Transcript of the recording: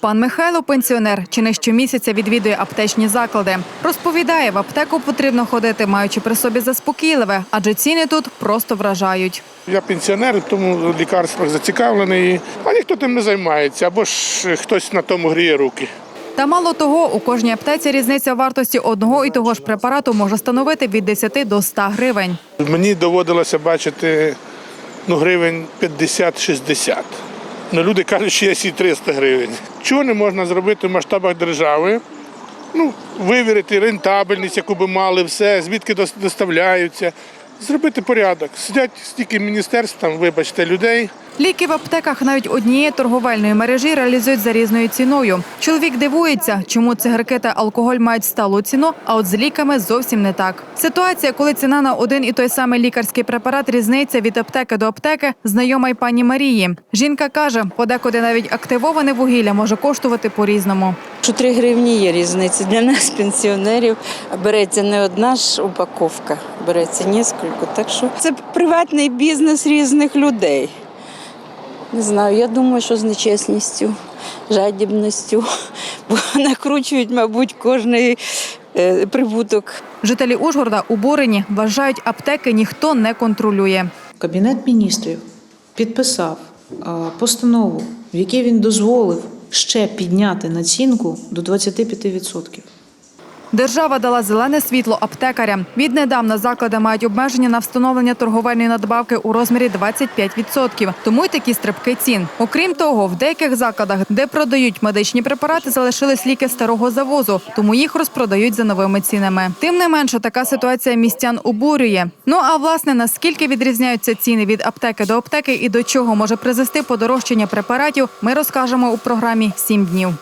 Пан Михайло пенсіонер, чи не щомісяця відвідує аптечні заклади. Розповідає, в аптеку потрібно ходити, маючи при собі заспокійливе, адже ціни тут просто вражають. Я пенсіонер, тому в лікарствах зацікавлений, а ніхто тим не займається, або ж хтось на тому гріє руки. Та мало того, у кожній аптеці різниця вартості одного і того ж препарату може становити від 10 до 100 гривень. Мені доводилося бачити ну, гривень 50-60. Ну, люди кажуть, що є і 300 гривень. Чого не можна зробити в масштабах держави? Ну, вивірити рентабельність, яку би мали, все, звідки доставляються. Зробити порядок. Сидять стільки міністерств, там, вибачте, людей. Ліки в аптеках навіть однієї торговельної мережі реалізують за різною ціною. Чоловік дивується, чому цигарки та алкоголь мають сталу ціну, а от з ліками зовсім не так. Ситуація, коли ціна на один і той самий лікарський препарат різниця від аптеки до аптеки, знайома й пані Марії. Жінка каже, подекуди навіть активоване вугілля може коштувати по-різному. Що 3 гривні є різниця для нас, пенсіонерів. Береться не одна ж упаковка, береться нескільки. Так що це приватний бізнес різних людей. Не знаю, я думаю, що з нечесністю, жадібністю, бо накручують, мабуть, кожний е, прибуток. Жителі Ужгорода обурені вважають, аптеки ніхто не контролює. Кабінет міністрів підписав постанову, в якій він дозволив ще підняти націнку до 25%. Держава дала зелене світло аптекарям. Віднедавна заклади мають обмеження на встановлення торговельної надбавки у розмірі 25%. Тому й такі стрибки цін. Окрім того, в деяких закладах, де продають медичні препарати, залишились ліки старого завозу, тому їх розпродають за новими цінами. Тим не менше, така ситуація містян обурює. Ну а власне наскільки відрізняються ціни від аптеки до аптеки і до чого може призвести подорожчання препаратів, ми розкажемо у програмі «7 днів.